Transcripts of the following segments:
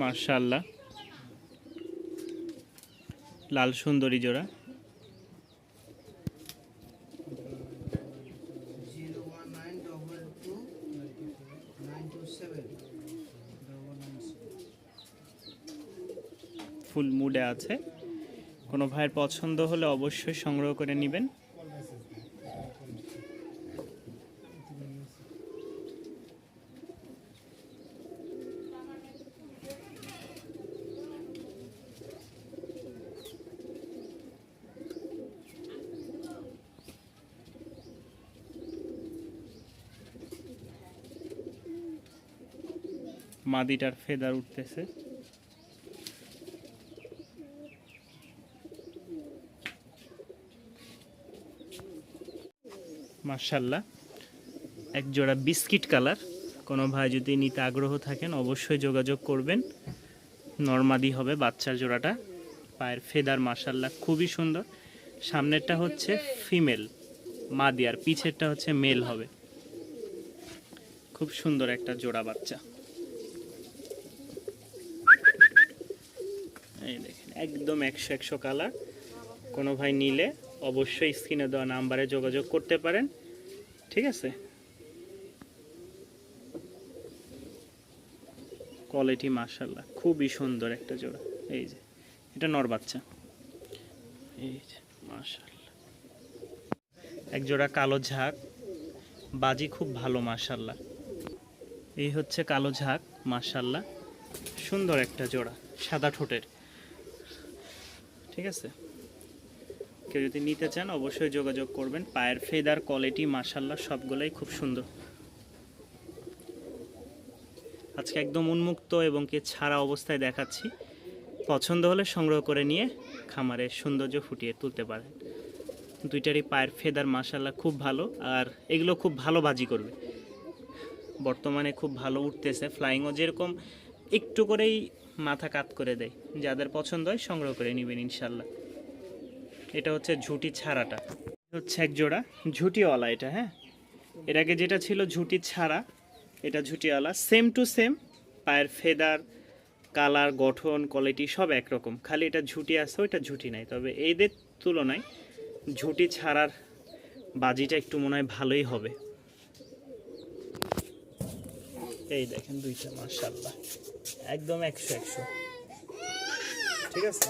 মার্শাল্লা লাল সুন্দরী জোড়া। ফুল মুডে আছে। কোনো ভাইয়ের পছন্দ হলে অবশ্যই সংগ্রহ করে নেবেন। মাদিটার ফেদার উঠতেছে। মার্শাল্লাহ এক জোড়া বিস্কিট কালার। কোনো ভাই যদি নিতে আগ্রহ থাকেন, অবশ্যই যোগাযোগ করবেন। নর্মাদি হবে বাচ্চার জোড়াটা। পায়ের ফেদার মার্শাল্লাহ খুবই সুন্দর। সামনেরটা হচ্ছে ফিমেল, মাদি, আর পিছেরটা হচ্ছে মেল হবে। খুব সুন্দর একটা জোড়া বাচ্চা। একদম একশো একশো কালার কোনো ভাই নিলে অবশ্যই স্ক্রিনে দেওয়া নাম্বারে যোগাযোগ করতে পারেন। ঠিক আছে? কোয়ালিটি মার্শাল্লাহ খুবই সুন্দর একটা জোড়া। এই যে, এটা নর বাচ্চা। এই যে মার্শাল্লাহ এক জোড়া কালো ঝাঁক, বাজি খুব ভালো মার্শাল্লাহ এই হচ্ছে কালো ঝাঁক মার্শাল্লাহ সুন্দর একটা জোড়া, সাদা ঠোঁটের। ঠিক আছে? কেউ যদি নিতে চান, অবশ্যই যোগাযোগ করবেন। পায়ের ফেদার কোয়ালিটি মার্শাল্লাহ সবগুলোই খুব সুন্দর। আজকে একদম উন্মুক্ত এবং কি ছাড়া অবস্থায় দেখাচ্ছি। পছন্দ হলে সংগ্রহ করে নিয়ে খামারের সৌন্দর্য ফুটিয়ে তুলতে পারেন। দুইটারই পায়ের ফেদার মার্শাল্লাহ খুব ভালো আর এগুলো খুব ভালো বাজি করবে। বর্তমানে খুব ভালো উঠতেছে। ফ্লাইংও যেরকম একটু করেই মাথা কাত করে দেয়। যাদের পছন্দ হয় সংগ্রহ করে নেবেন ইনশাল্লাহ এটা হচ্ছে ঝুটি ছাড়াটা। হচ্ছে এক জোড়া ঝুটিওয়ালা এটা হ্যাঁ? এর আগে যেটা ছিল ঝুটি ছাড়া, এটা ঝুটিওয়ালা। সেম টু সেম পায়ের ফেদার, কালার, গঠন কোয়ালিটি সব একরকম। খালি এটা ঝুটি আছে, ওইটা ঝুটি নাই। তবে এইদের তুলনায় ঝুটি ছাড়ার বাজিটা একটু মনে হয় ভালোই হবে। এই দেখেন দুইটা মার্শাল্লাহ একদম একশো একশো। ঠিক আছে?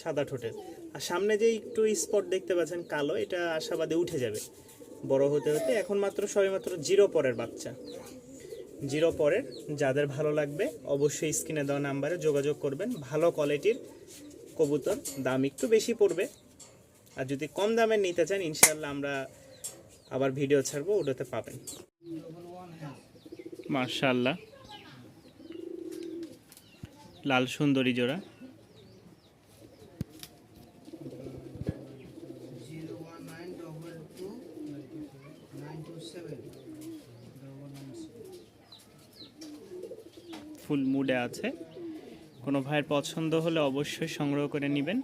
সাদা ঠোঁটের। আর সামনে যে একটু স্পট দেখতে পাচ্ছেন কালো, এটা আশাবাদে উঠে যাবে। বড় হতে হতে এখন মাত্র সবে মাত্র জিরো পরের বাচ্চা। জিরো পরের, যাদের ভালো লাগবে অবশ্যই স্ক্রিনে দেওয়া নাম্বারে যোগাযোগ করবেন। ভালো কোয়ালিটির কবুতর, দাম একটু বেশি পড়বে। আর যদি কম দামের নিতে চান ইনশাল্লাহ আমরা আবার ভিডিও ছাড়বো, ওটাতে পাবেন। মার্শাল্লা লাল সুন্দরী জোড়া। ফুল মুডে আছে। কোনো ভাইয়ের পছন্দ হলে অবশ্যই সংগ্রহ করে নেবেন।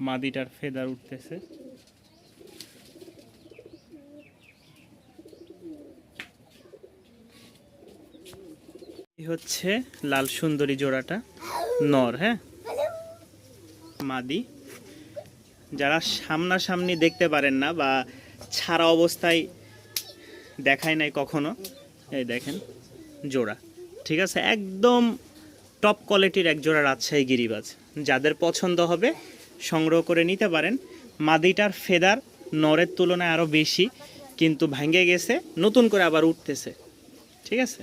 মাদিটার ফেদার উঠতেছে। হচ্ছে লাল সুন্দরী জোড়াটা, নর হ্যাঁ? মাদি। যারা সামনাসামনি দেখতে পারেন না বা ছাড়া অবস্থায় দেখায় নাই কখনো, এই দেখেন জোড়া। ঠিক আছে? একদম টপ কোয়ালিটির এক জোড়া রাজশাহী গিরিবাজ। যাদের পছন্দ হবে সংগ্রহ করে নিতে পারেন। মাদিটার ফেদার নরের তুলনায় আরও বেশি, কিন্তু ভেঙে গেছে, নতুন করে আবার উঠতেছে। ঠিক আছে?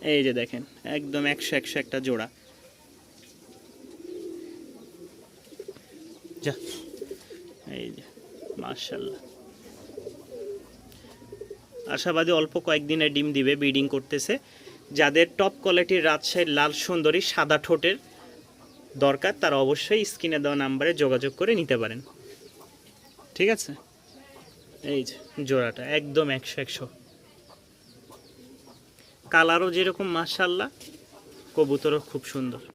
এই- যে দেখেন, একদম একশো একশো একটা জোড়া। যা, এই যে মার্শাল্লাহ আশাবাদী অল্প কয়েকদিনে ডিম দিবে, ব্রিডিং করতেছে। যাদের টপ কোয়ালিটির রাজশাহীর লাল সুন্দরী সাদা ঠোঁটের দরকার, তারা অবশ্যই স্ক্রিনে দেওয়া নাম্বারে যোগাযোগ করে নিতে পারেন। ঠিক আছে? এই যে, জোড়াটা, একদম একশো একশো। কালারও যেরকম মার্শাল্লাহ কবুতরও খুব সুন্দর।